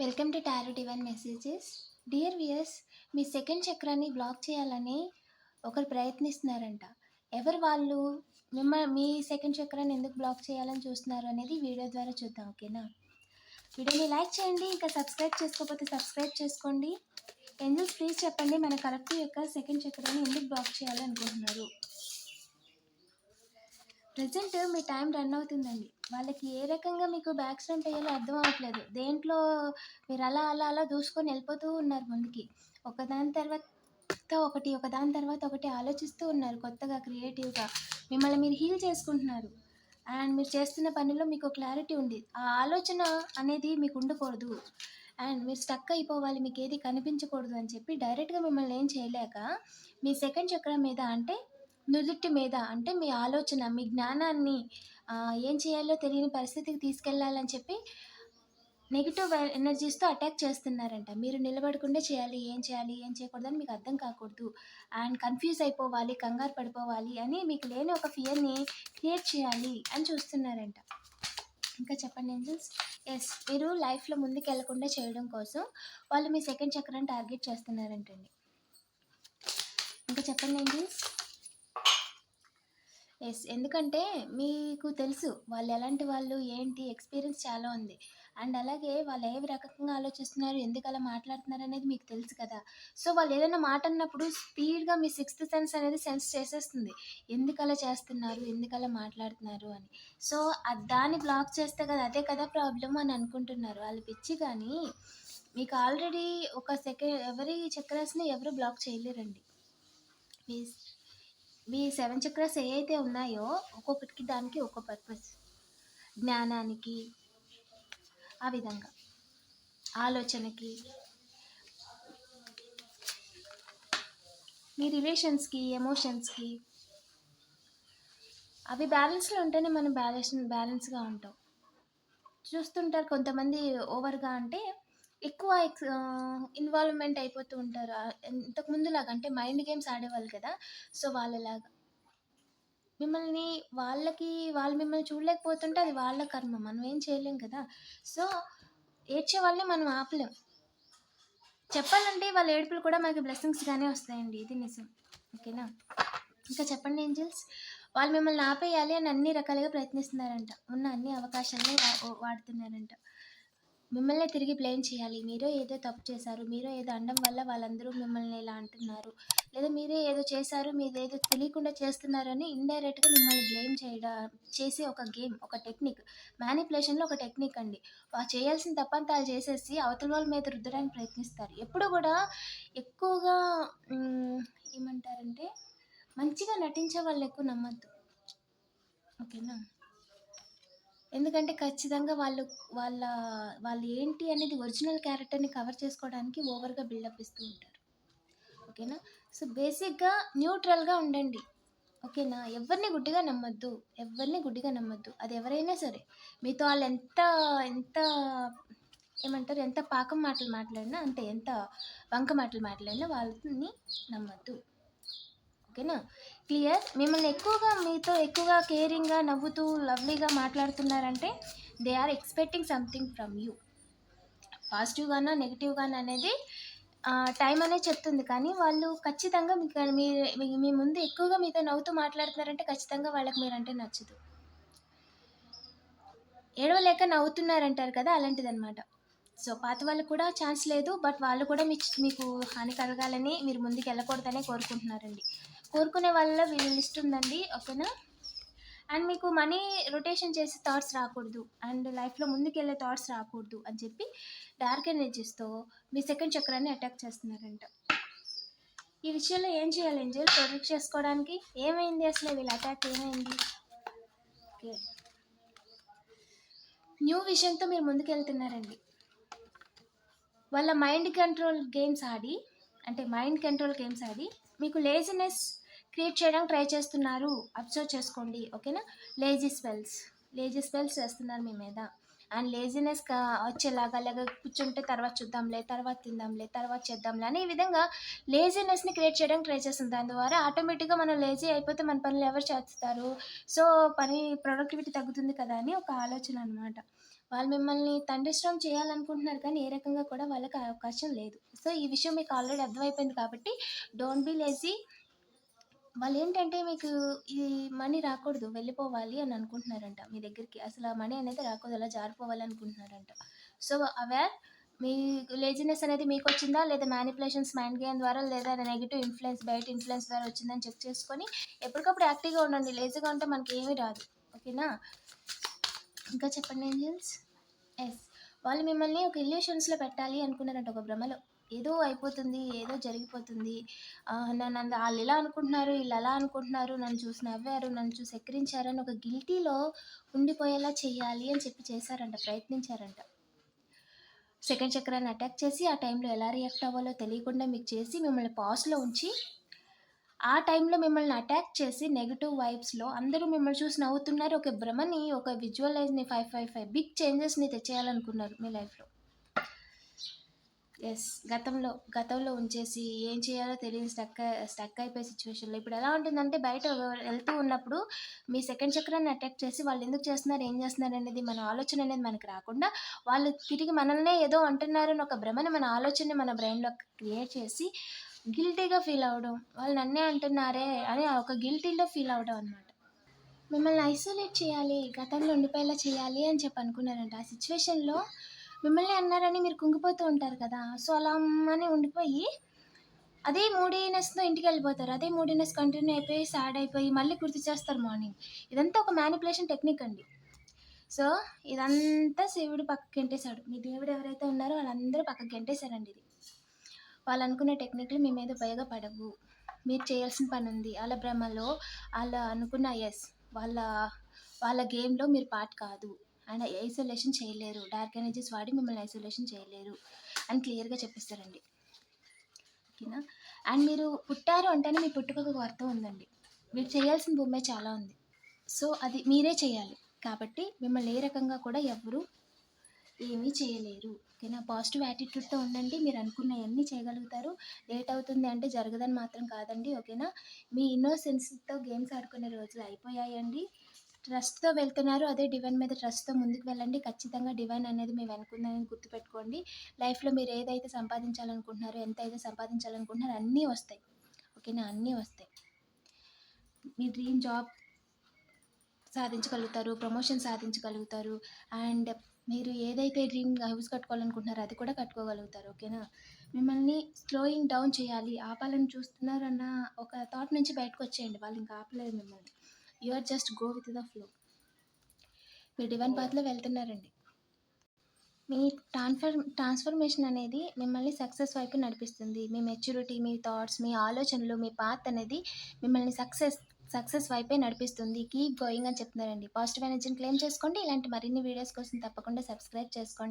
Welcome to tarot divine messages dear viewers me second చక్రాన్ని block చేయాలని ఒకరు ప్రయత్నిస్తున్నారంట. ఎవరు వాళ్ళు మిమ్మ మీ సెకండ్ చక్రాన్ని ఎందుకు బ్లాక్ చేయాలని చూస్తున్నారు అనేది వీడియో ద్వారా చూద్దాం ఓకేనా? వీడియోని లైక్ చేయండి ఇంకా సబ్స్క్రైబ్ చేసుకోకపోతే సబ్స్క్రైబ్ చేసుకోండి. ఏంజల్స్ ప్లీజ్ చెప్పండి మన కలెక్టివ్ యొక్క సెకండ్ చక్రాన్ని ఎందుకు బ్లాక్ చేయాలనుకుంటున్నారు? ప్రజెంట్ మీ టైం రన్ అవుతుందండి. వాళ్ళకి ఏ రకంగా మీకు బ్యాక్ స్టంప్ వేయాలో అర్థం అవ్వట్లేదు. దేంట్లో మీరు అలా అలా అలా దూసుకొని వెళ్ళిపోతూ ఉన్నారు ముందుకి. ఒకదాని తర్వాత ఒకటి ఒకదాని తర్వాత ఒకటి ఆలోచిస్తూ ఉన్నారు కొత్తగా క్రియేటివ్గా. మిమ్మల్ని మీరు హీల్ చేసుకుంటున్నారు. అండ్ మీరు చేస్తున్న పనిలో మీకు క్లారిటీ ఉంది. ఆ ఆలోచన అనేది మీకు ఉండకూడదు. అండ్ మీరు స్టక్ అయిపోవాలి మీకు ఏది కనిపించకూడదు అని చెప్పి డైరెక్ట్గా మిమ్మల్ని ఏం చేయలేక మీ సెకండ్ చక్రం మీద అంటే నుదుటి మీద అంటే మీ ఆలోచన మీ జ్ఞానాన్ని ఏం చేయాలో తెలియని పరిస్థితికి తీసుకెళ్ళాలని చెప్పి నెగిటివ్ ఎనర్జీస్తో అటాక్ చేస్తున్నారంట. మీరు నిలబడకుండా చేయాలి ఏం చేయాలి ఏం చేయకూడదని మీకు అర్థం కాకూడదు. అండ్ కన్ఫ్యూజ్ అయిపోవాలి కంగారు పడిపోవాలి అని మీకు లేని ఒక ఫియర్ని క్రియేట్ చేయాలి అని చూస్తున్నారంట. ఇంకా చెప్పండి ఏంజల్స్? ఎస్ మీరు లైఫ్లో ముందుకు వెళ్ళకుండా చేయడం కోసం వాళ్ళు మీ సెకండ్ చక్రాన్ని టార్గెట్ చేస్తున్నారంటండి. ఇంకా చెప్పండి ఏంజల్స్? ఎస్. ఎందుకంటే మీకు తెలుసు వాళ్ళు ఎలాంటి వాళ్ళు ఏంటి ఎక్స్పీరియన్స్ చాలా ఉంది. అండ్ అలాగే వాళ్ళు ఏ రకంగా ఆలోచిస్తున్నారు ఎందుకు అలా మాట్లాడుతున్నారు అనేది మీకు తెలుసు కదా. సో వాళ్ళు ఏదైనా మాట అన్నప్పుడు స్పీడ్గా మీ సిక్స్త్ సెన్స్ అనేది సెన్స్ చేసేస్తుంది. ఎందుకు అలా చేస్తున్నారు ఎందుకు అలా మాట్లాడుతున్నారు అని. సో దాన్ని బ్లాక్ చేస్తే కదా అదే కదా ప్రాబ్లం అని అనుకుంటున్నారు వాళ్ళు పిచ్చి. కానీ మీకు ఆల్రెడీ ఒక సెకండ్ ఎవరి చక్రాస్ని ఎవరు బ్లాక్ చేయలేరండి. ప్లీజ్ మీ సెవెన్ చక్రస్ ఏవైతే ఉన్నాయో ఒక్కొక్కటికి దానికి ఒక్కో పర్పస్ జ్ఞానానికి ఆ విధంగా. ఆలోచనకి. మీ రిలేషన్స్కి ఎమోషన్స్కి. అవి బ్యాలెన్స్లో ఉంటేనే మనం బ్యాలెన్స్ బ్యాలెన్స్గా ఉంటాం. చూస్తుంటారు కొంతమంది ఓవర్గా అంటే ఎక్కువ ఎక్స్ ఇన్వాల్వ్మెంట్ అయిపోతూ ఉంటారు. ఇంతకుముందులాగా ఇంతకు ముందులాగా అంటే మైండ్ గేమ్స్ ఆడేవాళ్ళు కదా సో వాళ్ళలాగా. మిమ్మల్ని వాళ్ళకి వాళ్ళు మిమ్మల్ని చూడలేకపోతుంటే అది వాళ్ళ కర్మ మనం ఏం చేయలేం కదా. సో ఏడ్చే వాళ్ళని మనం ఆపలేం. చెప్పాలంటే వాళ్ళ ఏడుపులు కూడా మనకి బ్లెస్సింగ్స్గానే వస్తాయండి ఇది నిజం. ఓకేనా? ఇంకా చెప్పండి ఏంజల్స్ వాళ్ళు మిమ్మల్ని ఆపేయాలి అని అన్ని రకాలుగా ప్రయత్నిస్తున్నారంట. ఉన్న అన్ని అవకాశాలని వా- వాడుతున్నారంట. మిమ్మల్ని తిరిగి బ్లేమ్ చేయాలి. మీరే ఏదో తప్పు చేశారు. మీరే ఏదో అనడం వల్ల వాళ్ళందరూ మిమ్మల్ని ఇలా అంటున్నారు. లేదా మీరే ఏదో చేశారు మీరు ఏదో తెలియకుండా చేస్తున్నారని ఇండైరెక్ట్గా మిమ్మల్ని బ్లేమ్ చేయడం చేసే ఒక గేమ్ ఒక టెక్నిక్. మ్యానిపులేషన్లో ఒక టెక్నిక్ అండి. చేయాల్సిన చేయాల్సిన తప్పంతాలు చేసేసి అవతల వాళ్ళ మీద రుద్దడానికి ప్రయత్నిస్తారు. ఎప్పుడు కూడా ఎక్కువగా ఏమంటారంటే మంచిగా నటించే వాళ్ళు ఎక్కువ నమ్మద్దు. ఓకేనా? ఎందుకంటే ఖచ్చితంగా వాళ్ళు వాళ్ళ వాళ్ళు ఏంటి అనేది ఒరిజినల్ క్యారెక్టర్ని కవర్ చేసుకోవడానికి ఓవర్గా బిల్డప్ ఇస్తూ ఉంటారు. ఓకేనా? సో బేసిక్గా న్యూట్రల్గా ఉండండి. ఓకేనా? ఎవరిని గుడ్డిగా నమ్మద్దు. ఎవరిని గుడ్డిగా నమ్మద్దు. అది ఎవరైనా సరే. మీతో వాళ్ళు ఎంత ఎంత ఏమంటారు? ఎంత పాకం మాటలు మాట్లాడినా అంటే ఎంత వంక మాటలు మాట్లాడినా వాళ్ళని నమ్మద్దు. ఓకేనా క్లియర్? మిమ్మల్ని ఎక్కువగా మీతో ఎక్కువగా కేరింగ్గా నవ్వుతూ లవ్లీగా మాట్లాడుతున్నారంటే they are expecting something from you. పాజిటివ్గానా నెగిటివ్గానా అనేది టైం అనేది చెప్తుంది. కానీ వాళ్ళు ఖచ్చితంగా మీకు మీ మీ- ముందు ఎక్కువగా మీతో నవ్వుతూ మాట్లాడుతున్నారంటే ఖచ్చితంగా వాళ్ళకి మీరంటే నచ్చదు. ఏడవలేక నవ్వుతున్నారంటారు కదా అలాంటిదన్నమాట. సో పాత వాళ్ళకు కూడా ఛాన్స్ లేదు బట్ వాళ్ళు కూడా మీకు హాని కలగాలని మీరు ముందుకు వెళ్ళకూడదనే కోరుకుంటున్నారండి. కోరుకునే వాళ్ళ వీళ్ళ లిస్ట్ ఉందండి ఓకేనా? అండ్ మీకు మనీ రొటేషన్ చేసే థాట్స్ రాకూడదు. అండ్ లైఫ్లో ముందుకెళ్ళే థాట్స్ రాకూడదు అని చెప్పి డార్క్ ఎనర్జీస్తో మీ సెకండ్ చక్రాన్ని అటాక్ చేస్తున్నారంట. ఈ విషయంలో ఏం చేయాలి ఏంజల్? ప్రొటెక్ట్ చేసుకోవడానికి ఏమైంది అసలు వీళ్ళ అటాక్? ఏమైంది? ఓకే. న్యూ విషయంతో మీరు ముందుకెళ్తున్నారండి. వాళ్ళ మైండ్ కంట్రోల్ గేమ్స్ ఆడి అంటే మైండ్ కంట్రోల్ గేమ్స్ ఆడి మీకు లేజినెస్ క్రియేట్ చేయడానికి ట్రై చేస్తున్నారు. అబ్జర్వ్ చేసుకోండి. ఓకేనా? లేజీ స్పెల్స్ లేజీ స్పెల్స్ చేస్తున్నారు మీ మీద. అండ్ లేజినెస్ వచ్చేలాగా లేక కూర్చుంటే తర్వాత చూద్దాంలే తర్వాత తిందాంలే తర్వాత చేద్దాంలే అనే ఈ విధంగా లేజినెస్ని క్రియేట్ చేయడానికి ట్రై చేస్తుంది. దాని ద్వారా ఆటోమేటిక్గా మనం లేజీ అయిపోతే మన పనులు ఎవరు చేస్తారు? సో పని ప్రొడక్టివిటీ తగ్గుతుంది కదా అని ఒక ఆలోచన అనమాట వాళ్ళు మిమ్మల్ని తండ్రిష్టం చేయాలనుకుంటున్నారు కానీ ఏ రకంగా కూడా వాళ్ళకి అవకాశం లేదు. సో ఈ విషయం మీకు ఆల్రెడీ అర్థమైపోయింది కాబట్టి డోంట్ బీ లేజీ వాళ్ళు ఏంటంటే మీకు ఈ మనీ రాకూడదు వెళ్ళిపోవాలి అని అనుకుంటున్నారంట మీ దగ్గరికి. అసలు ఆ మనీ అనేది రాకూడదు అలా జారిపోవాలి అనుకుంటున్నారంట. సో అవేర్ మీ లేజినెస్ అనేది మీకు వచ్చిందా? లేదా మ్యానిపులేషన్స్ మైండ్ గేమ్ ద్వారా లేదా నెగిటివ్ ఇన్ఫ్లుయెన్స్ బయట ఇన్ఫ్లుయెన్స్ ద్వారా వచ్చిందని చెక్ చేసుకొని ఎప్పటికప్పుడు యాక్టివ్గా ఉండండి. లేజీగా ఉంటే మనకి ఏమీ రాదు. ఓకేనా ఇంకా చెప్పండి ఏంజల్స్ ఎస్ వాళ్ళు మిమ్మల్ని ఒక ఇల్యూషన్స్లో పెట్టాలి అనుకున్నారంట ఒక భ్రమలో. ఏదో అయిపోతుంది ఏదో జరిగిపోతుంది. నన్ను అంద- వాళ్ళు ఇలా అనుకుంటున్నారు వీళ్ళు అలా అనుకుంటున్నారు నన్ను చూసి నవ్వారు నన్ను చూసి ఎక్కిరించారు అని ఒక గిల్టీలో ఉండిపోయేలా చేయాలి అని చెప్పి చేశారంట ప్రయత్నించారంట. సెకండ్ చక్రాన్ని అటాక్ చేసి ఆ టైంలో ఎలా రియాక్ట్ అవ్వాలో తెలియకుండా మీకు చేసి మిమ్మల్ని పాస్లో ఉంచి ఆ టైంలో మిమ్మల్ని అటాక్ చేసి నెగిటివ్ వైబ్స్లో అందరూ మిమ్మల్ని చూసి నవ్వుతున్నారు. ఒక భ్రమని ఒక విజువలైజ్ని ఫైవ్ ఫైవ్ ఫైవ్ బిగ్ చేంజెస్ని తెచ్చేయాలనుకున్నారు మీ లైఫ్లో. ఎస్ గతంలో గతంలో ఉంచేసి ఏం చేయాలో తెలియని స్టక్ స్టక్ అయిపోయే సిచ్యువేషన్లో ఇప్పుడు ఎలా ఉంటుందంటే బయట వెళ్తూ ఉన్నప్పుడు మీ సెకండ్ చక్రాన్ని అటాక్ చేసి వాళ్ళు ఎందుకు చేస్తున్నారు ఏం చేస్తున్నారు అనేది మన ఆలోచన అనేది మనకు రాకుండా వాళ్ళు తిరిగి మనల్నే ఏదో అంటున్నారు అని ఒక భ్రమని మన ఆలోచనని మన బ్రెయిన్లో క్రియేట్ చేసి గిల్టీగా ఫీల్ అవ్వడం వాళ్ళు నన్నే అంటున్నారే అని ఒక గిల్టీలో ఫీల్ అవ్వడం అనమాట మిమ్మల్ని ఐసోలేట్ చేయాలి గతంలో ఉండిపోయేలా చేయాలి అని చెప్పి అనుకున్నారంట. ఆ సిచ్యువేషన్లో మిమ్మల్ని అన్నారని మీరు కుంగిపోతూ ఉంటారు కదా సో అలా అని ఉండిపోయి అదే మూడీనెస్తో ఇంటికి వెళ్ళిపోతారు. అదే మూడీనెస్ కంటిన్యూ అయిపోయి సాడ్ అయిపోయి మళ్ళీ గుర్తు చేస్తారు మార్నింగ్. ఇదంతా ఒక మ్యానిపులేషన్ టెక్నిక్ అండి. సో ఇదంతా శివుడు పక్కకి గెంటేశాడు. మీ దేవుడు ఎవరైతే ఉన్నారో వాళ్ళందరూ పక్కకి గెంటేశారండి ఇది. వాళ్ళు అనుకునే టెక్నిక్లు మీ మీద ఉపయోగపడవు. మీరు చేయాల్సిన పని ఉంది. వాళ్ళ భ్రమలో వాళ్ళ అనుకున్న ఎస్ వాళ్ళ వాళ్ళ గేమ్లో మీరు పార్ట్ కాదు. అండ్ ఐసోలేషన్ చేయలేరు. డార్క్ ఎనర్జీస్ వాడి మిమ్మల్ని ఐసోలేషన్ చేయలేరు అని క్లియర్గా చెప్పిస్తారండి. ఓకేనా? అండ్ మీరు పుట్టారు అంటేనే మీ పుట్టుకకు ఒక అర్థం ఉందండి. మీరు చేయాల్సిన భూమే చాలా ఉంది. సో అది మీరే చేయాలి. కాబట్టి మిమ్మల్ని ఏ రకంగా కూడా ఎవరు ఏమీ చేయలేరు. ఓకేనా? పాజిటివ్ యాటిట్యూడ్తో ఉండండి. మీరు అనుకున్నవన్నీ చేయగలుగుతారు. లేట్ అవుతుంది అంటే జరగదని మాత్రం కాదండి. ఓకేనా? మీ ఇన్నోసెన్స్తో గేమ్స్ ఆడుకునే రోజులు అయిపోయాయండి. ట్రస్ట్తో వెళ్తున్నారు. అదే డివైన్ మీద ట్రస్ట్తో ముందుకు వెళ్ళండి. ఖచ్చితంగా డివైన్ అనేది మీ వెనుకుందని గుర్తుపెట్టుకోండి. లైఫ్లో మీరు ఏదైతే సంపాదించాలనుకుంటున్నారో ఎంత అయితే సంపాదించాలనుకుంటున్నారో అన్నీ వస్తాయి. ఓకేనా? అన్నీ వస్తాయి. మీ డ్రీమ్ జాబ్ సాధించగలుగుతారు ప్రమోషన్ సాధించగలుగుతారు. అండ్ మీరు ఏదైతే డ్రీమ్ హౌస్ కట్టుకోవాలనుకుంటున్నారో అది కూడా కట్టుకోగలుగుతారు. ఓకేనా? మిమ్మల్ని స్లోయింగ్ డౌన్ చేయాలి. ఆపాలని చూస్తున్నారన్న ఒక థాట్ నుంచి బయటకు వచ్చేయండి. వాళ్ళు ఇంకా ఆపలేదు మిమ్మల్ని. You are just go with the flow మీరు డివైన్ పాత్లో వెళ్తున్నారండి. మీ ట్రాన్స్ఫర్ ట్రాన్స్ఫర్మేషన్ అనేది మిమ్మల్ని సక్సెస్ వైపు నడిపిస్తుంది. మీ మెచ్యూరిటీ మీ థాట్స్ మీ ఆలోచనలు మీ పాత్ అనేది మిమ్మల్ని సక్సెస్ సక్సెస్ వైపే నడిపిస్తుంది. కీప్ గోయింగ్ అని చెప్తున్నారండి. పాజిటివ్ ఎనర్జీని క్లెయిమ్ చేసుకోండి. ఇలాంటి మరిన్ని వీడియోస్ కోసం తప్పకుండా సబ్స్క్రైబ్ చేసుకోండి.